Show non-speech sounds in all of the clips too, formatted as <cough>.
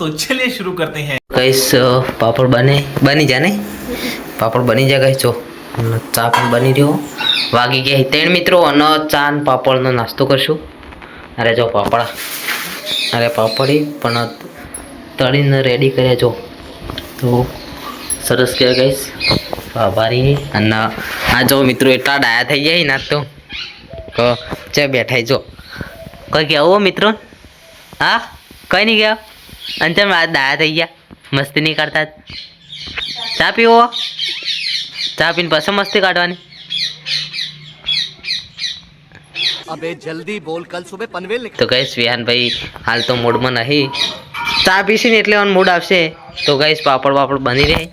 तो चलिए शुरू करते हैं કઈશ પાપડ બને બની જાય ને પાપડ બની જાય કઈ જો અને ચા પણ બની રહ્યો વાગી ગયા ત્રણ મિત્રો અને ચા ને પાપડનો નાસ્તો કરશું અરે જો પાપડા અરે પાપડી પણ તળીને રેડી કર્યા જો તો સરસ કહેવાય ગઈશ આભારી અને આ જો મિત્રો એટલા ડાયા થઈ જાય ના તો તો ચે બેઠાય જો કઈ કહેવું મિત્રો હા કઈ નહીં ગયા અને તમે આ દાયા થઈ ગયા. મસ્તી નહીં કરતા. ચા પીવો? ચા પીને પછી મસ્તી કાઢવાની. અબે જલ્દી બોલ કલ સુબે પનવેલ તો ગઈશ વિહાન ભાઈ હાલ તો મૂડમાં નહીં. ચા પીશે ને એટલે મૂડ આવશે. તો ગઈશ પાપડ પાપડ બની રહે.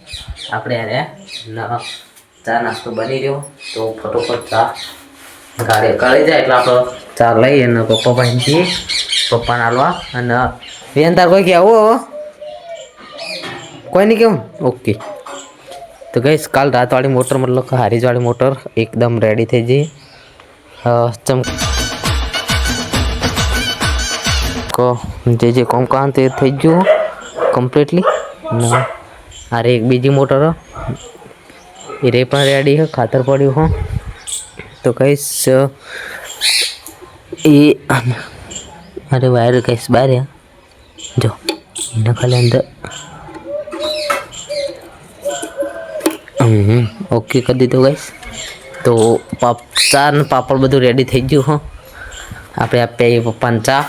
આપણે અરે ચા નાસ્તો બની રહ્યો. તો ફટોફટ ચા ગાડી કરી જાય એટલે આપણો ચા લઈએ અને પપ્પા ભાઈ પપ્પાને હાલવા અને વિહાન તાર કોઈ કહેવું હવે કોઈ નહીં કેવું ઓકે તો ગઈશ કાલ રાતવાળી મોટર મતલબ કે હારીજવાળી મોટર એકદમ રેડી થઈ જઈ અ, ચમ કો જે જે કોમ કામ તે થઈ ગયું કમ્પ્લીટલી ને અરે એક બીજી મોટર હે. એ રે પણ રેડી છે ખાતર પડ્યું હો તો કહીશ અ, એ અરે વાયર કહીશ બહાર હે. જો એના ખાલી અંદર. ઓકે કરી દીધું ગાઈશ તો પાપ ચા ને પાપડ બધું રેડી થઈ ગયું હો. આપણે આપીએ પપ્પાને ચા.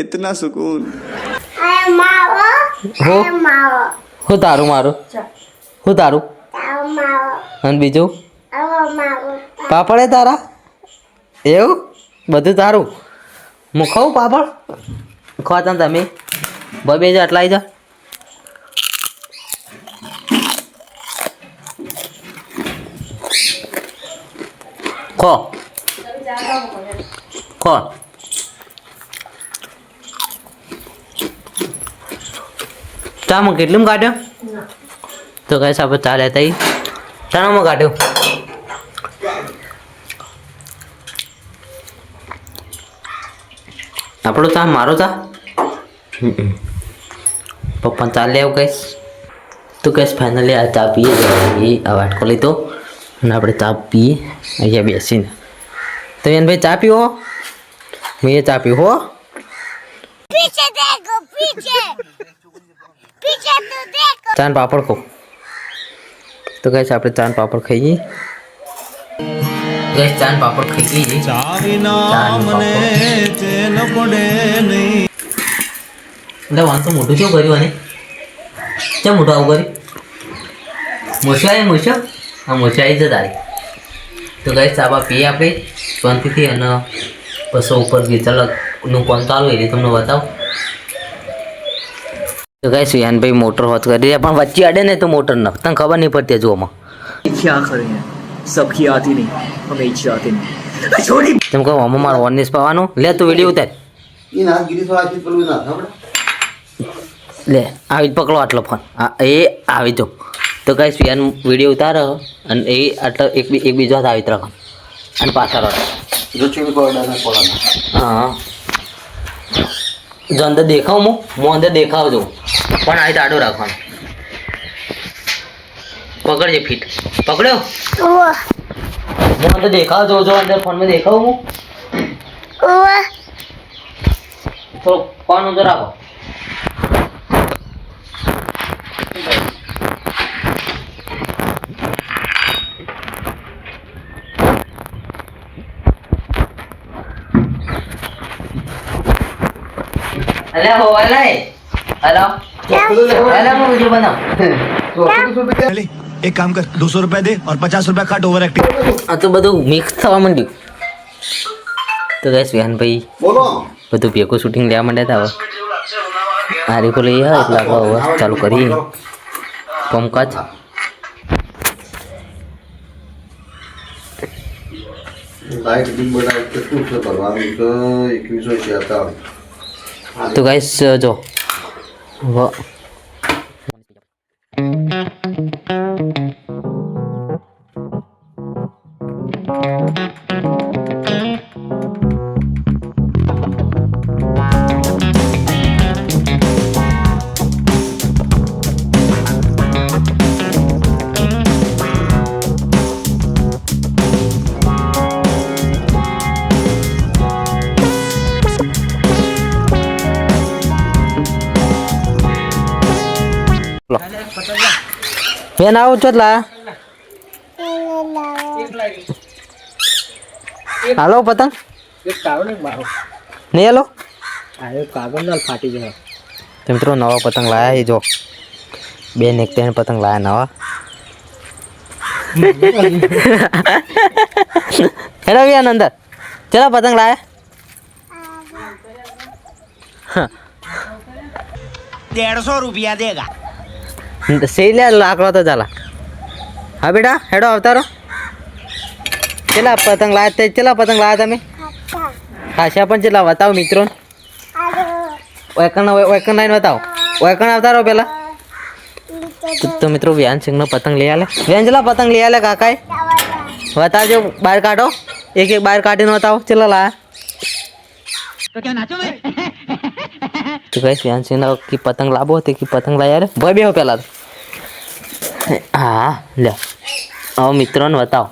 એટલા સુકૂન હો? હું તારું મારું? હું તારું? અને બીજું? પાપડ એ તારા? એવું? બધું તારું? હું પાપડ? ખો તમે? ભાઈ બેજો આટલા આવી જા ખો. ખો. ચામાં કેટલું કાઢ્યો? તો કઈ આપણે ચા લેતા ચાણામાં કાઢ્યો. આપણો ચા, મારો ચા? पप्पन चाल लिया गैस तो गैस फाइनली आ चा पीए अवॉइड कर ली तो आप चा पीए अ बेसी तो यान भाई चा पीओ मैं ये चा पी हो पीछे पापड़ को तो गैस आप चान पापड़ खाइए गैस चान पापड़ खाइए એટલે વાંચો મોટું કેવું કર્યું અને કેમ મોટું આવું કર્યું? મોસાએ મોસો આ મોસાઈ જ તારી તો ગઈ સાબા પી આપે શાંતિથી અને બસો ઉપર જે નું કોણ ચાલુ એ તમને બતાવો. તો ગઈ સુયાનભાઈ મોટર હોત કરી પણ વચ્ચે અડે ને તો મોટર ન તને ખબર નહીં પડતી જોવામાં ક્યાં કરે સબકી આતી નહીં. અમે ઈચ્છા આતી નહીં. છોડી. કહો આમાં મારો ઓનનેસ પાવાનો લે તો વીડિયો ઉતાર. એ ના ગીરી થોડા પેલું ના સાંભળે લે આવી પકડો આટલો ફોન એ આવી જો તો કઈ સ્પિયાન વીડિયો ઉતારો અને એ આટલો એક એક બીજો હાથ આવી ત્રણ અને પાછળ હા. જો અંદર દેખાવ હું હું અંદર દેખાવ છું પણ આવી આડો રાખવાનો. પકડજે ફીટ. પકડ્યો? હું અંદર દેખાવ છું જો અંદર ફોનમાં દેખાવ હું થોડો ફોન અંદર રાખો. એક કામ કર 200 રૂપિયા દે ઓર 50 રૂપિયા કાટ ઓવર એક્ટિંગ આ તો બધું મિક્સ થવા માંડ્યું. તો ગાઈસ વિહાનભાઈ બોલો. બધું ભેગું શૂટિંગ લેવા માંડ્યા તા આ રીકો લઈ આવ્યા એટલે આપણે ચાલુ કરી કોમકાજ લાઈટ બિલ બનાવ કેટલું છે ભરવાનું? તો એકવીસો છે હતા તો ગાઈસ જો. પેન આવું ચોટલા. હાલો પતંગ. નહીં હાલો. કાગળ ફાટી જાય મિત્રો નવા પતંગ લાયા એ જો. બે ને એક ત્રણ પતંગ લાયા નવા. હેલો વ્યાન અંદર. ચલો પતંગ લાયા. દેડસો રૂપિયા દેગા. લે લાકડો તો ચાલા. હા બેટા હેડો અવતારો ચેલા પતંગ લાયા તે ચેલા પતંગ લાયા તમે? ખાસા પણ ચેલા બતાવો મિત્રો. વેકણ વેકણ લાઈન બતાવો વેકણ અવતારો પેલા. તો મિત્રો વ્યાન સિંહનો પતંગ લઈ આલે. વ્યાન ચેલા પતંગ લઈ આલે કાકાએ? બતાવજો બહાર કાઢો. એક એક બહાર કાઢીને બતાવો ચેલા લાયા. તો કઈ વ્યાન સિંહનો કી પતંગ લાવો તે કી પતંગ લાયા રે ભાઈ બેહો પેલા તો. હા લે આવો મિત્રોને બતાવો.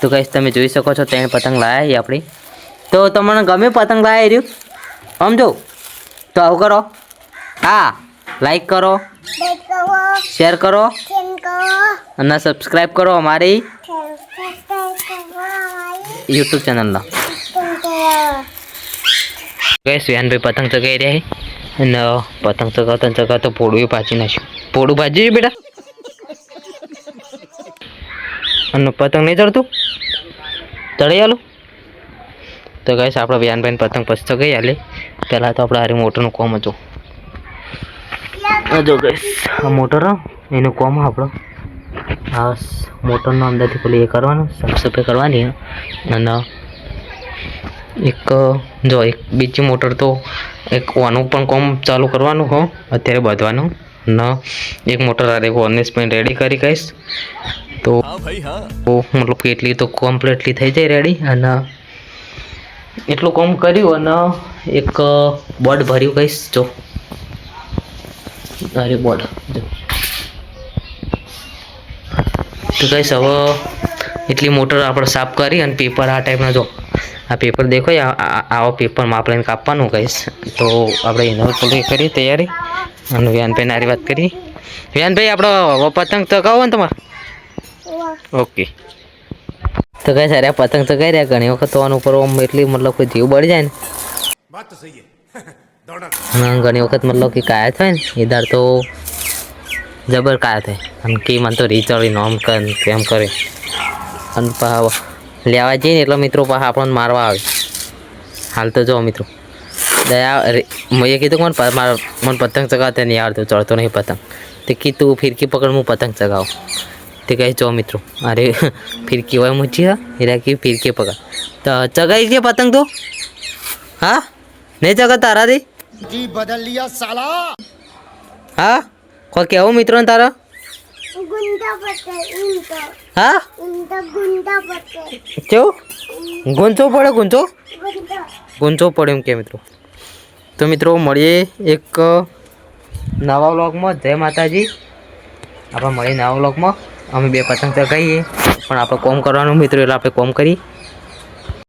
તો કહીશ, તમે જોઈ શકો છો, ત્રણ પતંગ લાવી આપણી. તો તમને ગમે પતંગ લાવી રહ્યું સમજો તો આવું કરો. હા લાઈક કરો. શેર કરો. અને સબસ્ક્રાઈબ કરો અમારી યુટ્યુબ ચેનલનો કહીશ વિહાનભાઈ પતંગ ચગાવી રહ્યા અને પતંગ ચગાવતા ચગાવતા પોડું પાછી નાખ્યું. પોડું ભાજી છે બેટા? અને પતંગ નહીં ચડતું? ચડાઈ આલું? તો કહીશ આપણે વ્યાનભાઈ પતંગ પછી ગઈ આલે. પહેલાં તો આપણે હારી મોટરનું કોમ હતું. જો કહીશ આ મોટર એનું કોમ આપણો આ મોટરનો અંદરથી પેલી એ કરવાનું સાફ સફાઈ કરવાની અને એક, જો એક બીજી મોટર તો એક ઓનું પણ કોમ ચાલુ કરવાનું હો. અત્યારે બાંધવાનું. ન. એક મોટર આ એક ઓનની પણ રેડી કરી કહીશ. તો તો મતલબ કે એટલી તો કમ્પ્લીટલી થઈ જાય રેડી અને એટલું કોમ કર્યું અને એક બોર્ડ ભર્યું કહીશ જો. અરે બોર્ડ જો. તો કહીશ હવે એટલી મોટર આપણે સાફ કરી અને પેપર આ ટાઈપના જો. આ પેપર દેખો આવા પેપરમાં આપણે કાપવાનું કહીશ. તો આપણે એનો થોડી કરીએ તૈયારી. અને વ્યાનભાઈ નારી વાત કરી. વ્યાનભાઈ આપણો પતંગ ચગાવો ને તમારે? ઓકે. તો કઈ સારા પતંગ ચગાવી રહ્યા ઘણી વખત તો આનું ઉપર આમ એટલી મતલબ કોઈ જીવ બળી જાય ને. <laughs> ઘણી વખત મતલબ કે કાયા થાય ને એ દાર તો જબર કાયા થાય. અને કે મને તો રીચડી નોમ કર કેમ કરે. અને લેવા જઈએ ને એટલે મિત્રો પાસે આપણને મારવા આવે. હાલ તો જો મિત્રો. દયા મેં કીધું મને મારા મને પતંગ ચગાવતા નહીં આવડતું ચડતો નહીં પતંગ. તે કીધું ફિરકી પકડ હું પતંગ ચગાવું. તે કહે જો મિત્રો અરે <laughs> ફિરકી હોય મૂચી એરા કે ફિરકી પકડ. તો ચગાવી છે પતંગ તો? હા? નહીં ચગાવ તારા દી બદલ હા? કોઈ કેવો મિત્રો તારા? હા? કેવું? ગુંચો પડે ગુંચો? ગુંચો પડે એમ કે મિત્રો. તો મિત્રો મળીએ એક નવા વ્લોગમાં. જય માતાજી. આપણે મળીએ નવા વ્લોગમાં. અમે બે પતંગ ચગાવીએ. પણ આપણે કોમ કરવાનું મિત્રો એટલે આપણે કોમ કરી.